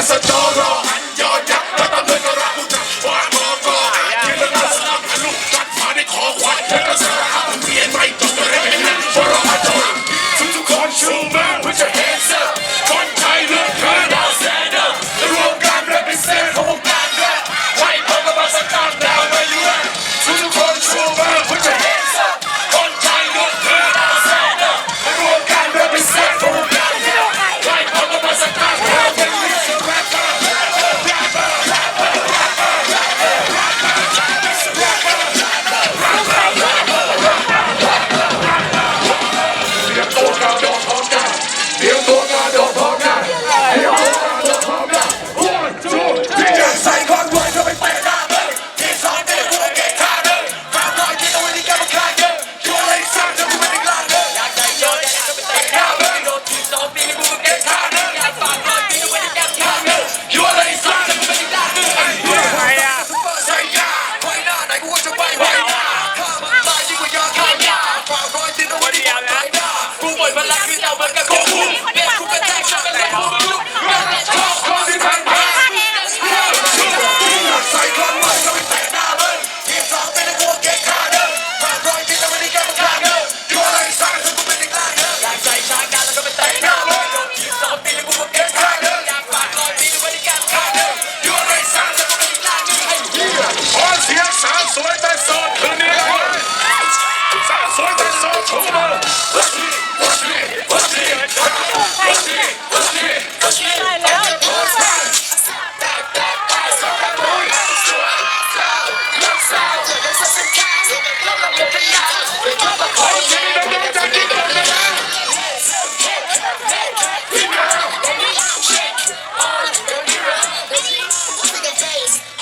as a dog.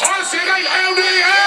Har Sigal Audi!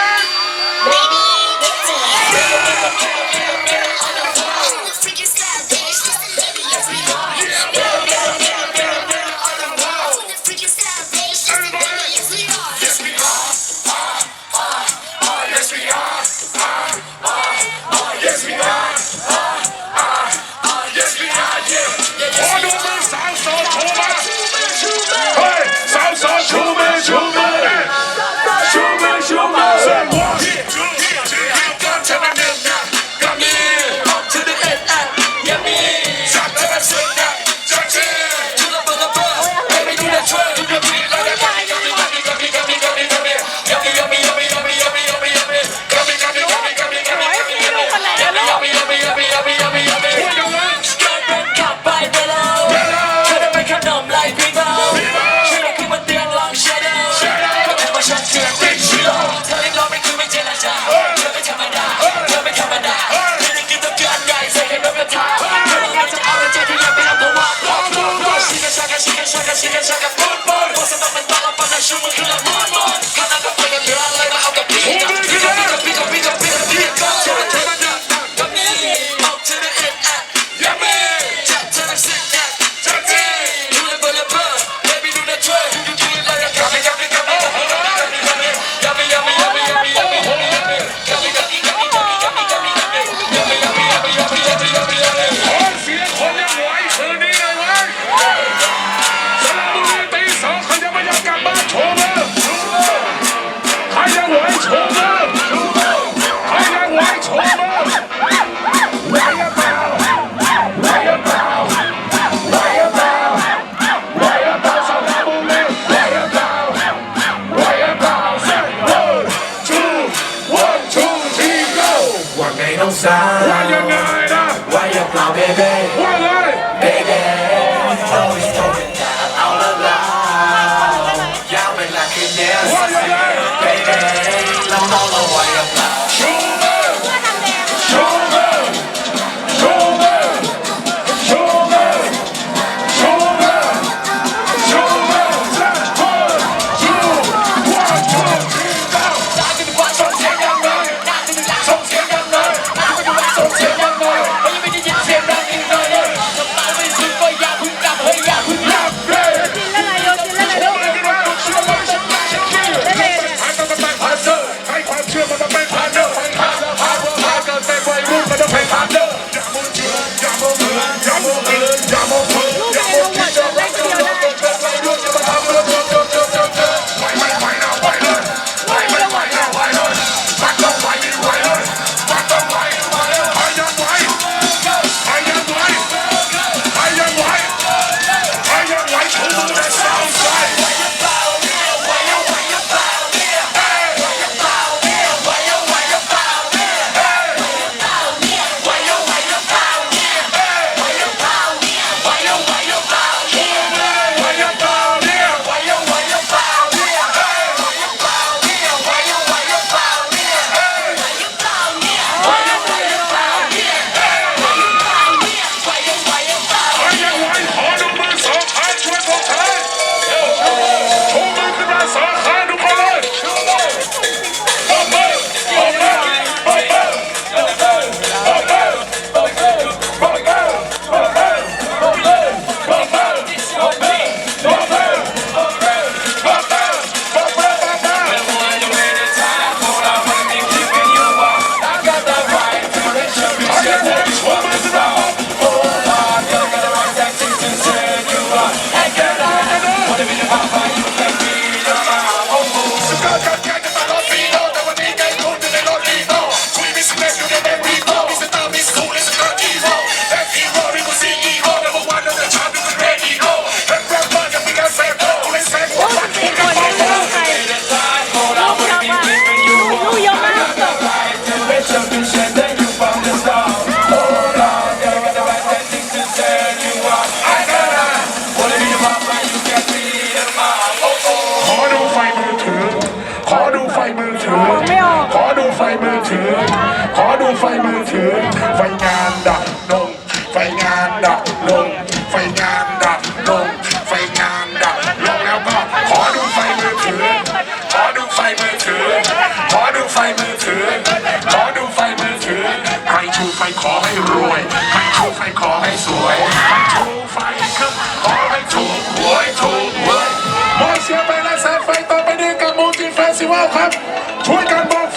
Shoot me I'm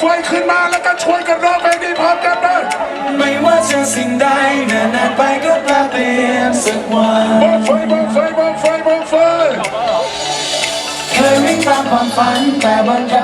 ช่วยขึ้นมาแล้วก็ช่วยกันร้องเพลงนี้พร้อมกันเลยไม่ว่าจะสิ่งใดนานๆไปก็แปลเปลี่ยนสักวันบังไฟบังไฟบังไฟบังไฟเคยวิ่งตามความฝันแต่บางครั้ง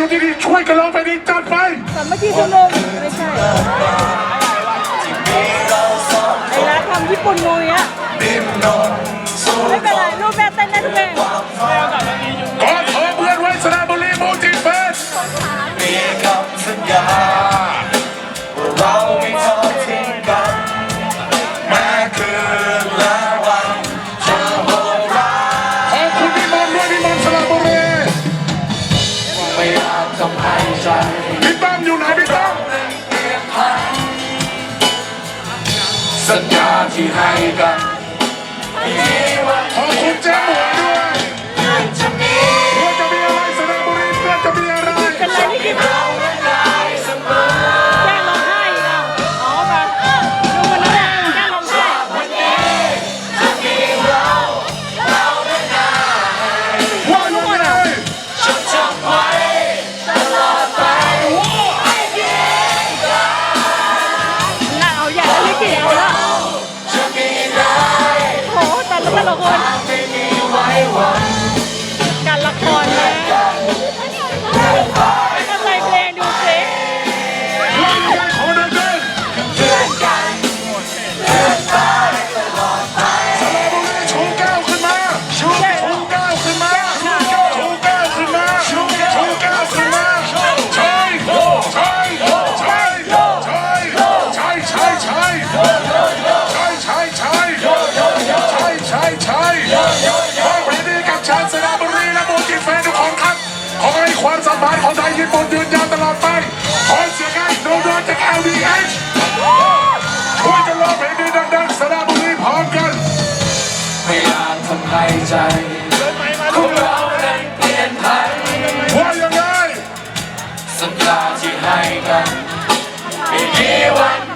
อยู่ดีๆช่วยกันร้องไปดีจัดไปแต่เมื่อกี้ฉันงงไม่ใช่ไอ้ร้านทำญี่ปุ่นงูเนี้ยไม่เป็นไรรูปแบบเต้นได้ทุกเพล ชัยช่ยบ้างปรีดีกับชาญสนาบุรีและโมจิแฟนทุกคนครับ ขอให้ความสัมพันธ์ของไทยญี่ปุ่นยืนยาวตลอดไป ขอเสียงให้โดนจาก LDH ช่วยกันร้องเพลงนี้ดังๆสนาบุรีพร้อมกันไม่อามทำให้ใจของเราได้เปลี่ยนผันว่ายังไงสัญญาที่ให้กันไม่มีวัน